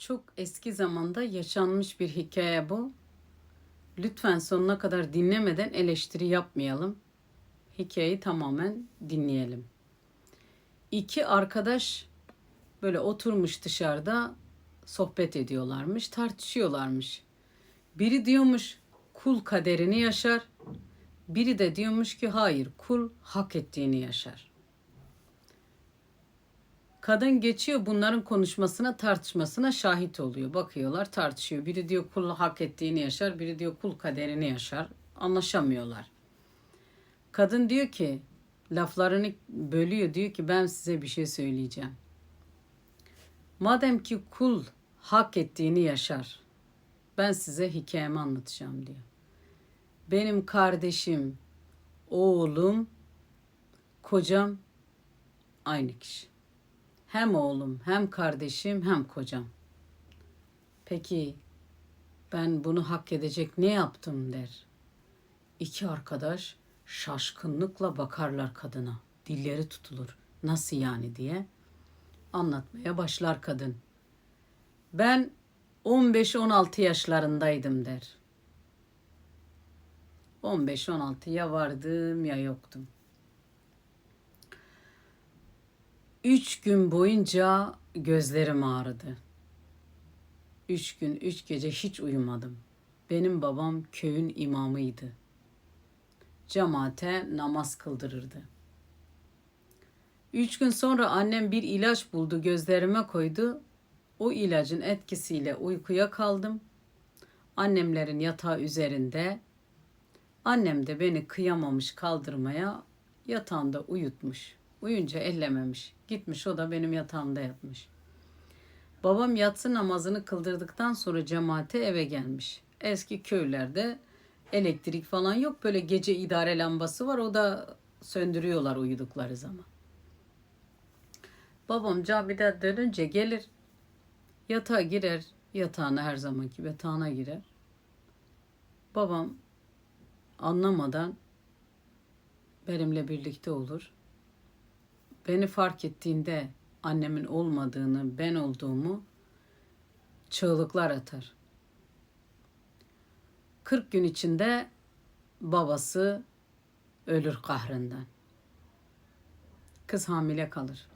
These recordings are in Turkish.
Çok eski zamanda yaşanmış bir hikaye bu. Lütfen sonuna kadar dinlemeden eleştiri yapmayalım. Hikayeyi tamamen dinleyelim. İki arkadaş böyle oturmuş dışarıda sohbet ediyorlarmış, tartışıyorlarmış. Biri diyormuş kul kaderini yaşar. Biri de diyormuş ki hayır kul hak ettiğini yaşar. Kadın geçiyor bunların konuşmasına, tartışmasına şahit oluyor. Bakıyorlar, tartışıyor. Biri diyor kul hak ettiğini yaşar, biri diyor kul kaderini yaşar. Anlaşamıyorlar. Kadın diyor ki, laflarını bölüyor. Diyor ki ben size bir şey söyleyeceğim. Madem ki kul hak ettiğini yaşar, ben size hikayemi anlatacağım diyor. Benim kardeşim, oğlum, kocam aynı kişi. Hem oğlum, hem kardeşim, hem kocam. Peki ben bunu hak edecek ne yaptım der. İki arkadaş şaşkınlıkla bakarlar kadına. Dilleri tutulur. Nasıl yani diye anlatmaya başlar kadın. Ben 15-16 yaşlarındaydım der. 15-16 ya vardım ya yoktum. Üç gün boyunca gözlerim ağrıdı. Üç gün, üç gece hiç uyumadım. Benim babam köyün imamıydı. Cemaate namaz kıldırırdı. Üç gün sonra annem bir ilaç buldu gözlerime koydu. O ilacın etkisiyle uykuya kaldım. Annemlerin yatağı üzerinde. Annem de beni kıyamamış kaldırmaya yatağında uyutmuş. Uyunca ellememiş. Gitmiş o da benim yatağımda yatmış. Babam yatsı namazını kıldırdıktan sonra cemaate eve gelmiş. Eski köylerde elektrik falan yok. Böyle gece idare lambası var. O da söndürüyorlar uyudukları zaman. Babam camiden dönünce gelir. Yatağa girer. Yatağına her zamanki yatağına girer. Babam anlamadan benimle birlikte olur. Beni fark ettiğinde annemin olmadığını, ben olduğumu çığlıklar atar. 40 gün içinde babası ölür kahrından. Kız hamile kalır.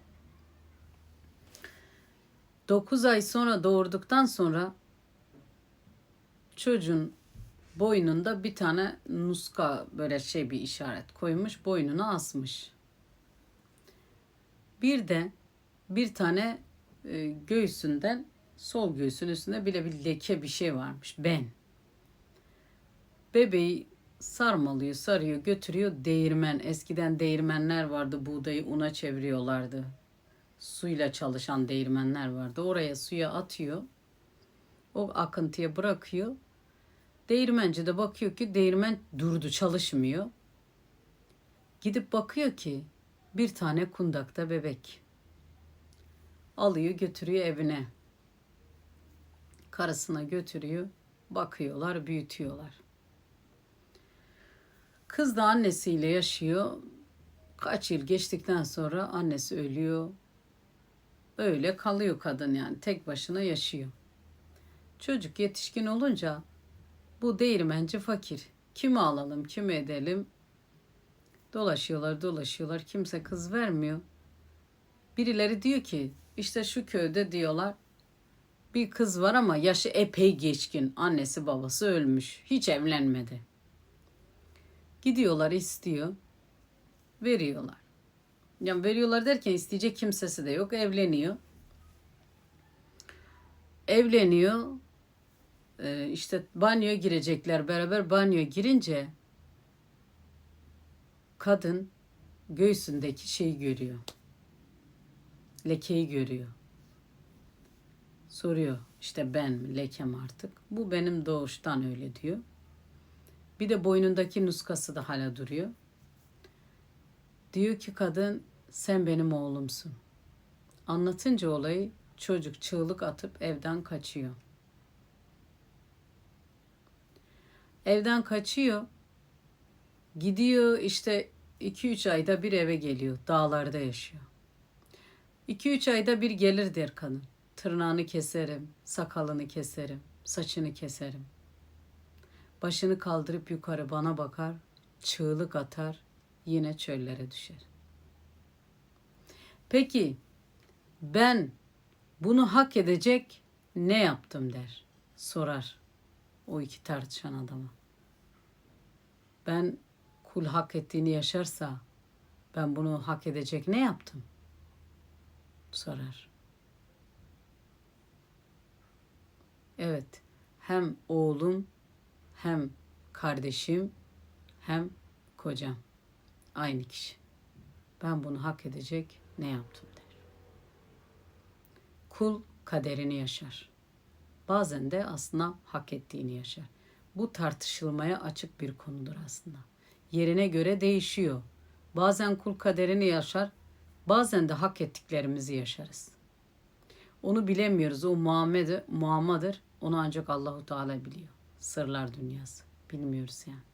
9 ay sonra doğurduktan sonra çocuğun boynunda bir tane nuska böyle şey bir işaret koymuş boynuna asmış. Bir de bir tane e, göğsünden sol göğsün üstünde bile bir leke bir şey varmış. Ben. Bebeği sarmalıyor, sarıyor, götürüyor değirmen. Eskiden değirmenler vardı. Buğdayı una çeviriyorlardı. Suyla çalışan değirmenler vardı. Oraya suya atıyor. O akıntıya bırakıyor. Değirmenci de bakıyor ki değirmen durdu, çalışmıyor. Gidip bakıyor ki bir tane kundakta bebek. Alıyor götürüyor evine. Karısına götürüyor. Bakıyorlar, büyütüyorlar. Kız da annesiyle yaşıyor. Kaç yıl geçtikten sonra annesi ölüyor. Öyle kalıyor kadın yani tek başına yaşıyor. Çocuk yetişkin olunca bu değirmenci fakir. Kimi alalım, kimi edelim Dolaşıyorlar dolaşıyorlar kimse kız vermiyor. Birileri diyor ki işte şu köyde diyorlar bir kız var ama yaşı epey geçkin. Annesi babası ölmüş. Hiç evlenmedi. Gidiyorlar istiyor. Veriyorlar. Yani veriyorlar derken isteyecek kimsesi de yok. Evleniyor. Evleniyor. Ee, işte banyoya girecekler beraber banyoya girince kadın göğsündeki şeyi görüyor. Lekeyi görüyor. Soruyor işte ben lekem artık. Bu benim doğuştan öyle diyor. Bir de boynundaki nuskası da hala duruyor. Diyor ki kadın sen benim oğlumsun. Anlatınca olayı çocuk çığlık atıp evden kaçıyor. Evden kaçıyor. Gidiyor işte 2-3 ayda bir eve geliyor. Dağlarda yaşıyor. 2-3 ayda bir gelir der kadın. Tırnağını keserim, sakalını keserim, saçını keserim. Başını kaldırıp yukarı bana bakar, çığlık atar, yine çöllere düşer. Peki ben bunu hak edecek ne yaptım der, sorar o iki tartışan adama. Ben kul hak ettiğini yaşarsa ben bunu hak edecek ne yaptım? Sorar. Evet, hem oğlum, hem kardeşim, hem kocam. Aynı kişi. Ben bunu hak edecek ne yaptım der. Kul kaderini yaşar. Bazen de aslında hak ettiğini yaşar. Bu tartışılmaya açık bir konudur aslında. Yerine göre değişiyor. Bazen kul kaderini yaşar, bazen de hak ettiklerimizi yaşarız. Onu bilemiyoruz. O muammedir, muammadır. Onu ancak Allahu Teala biliyor. Sırlar dünyası. Bilmiyoruz yani.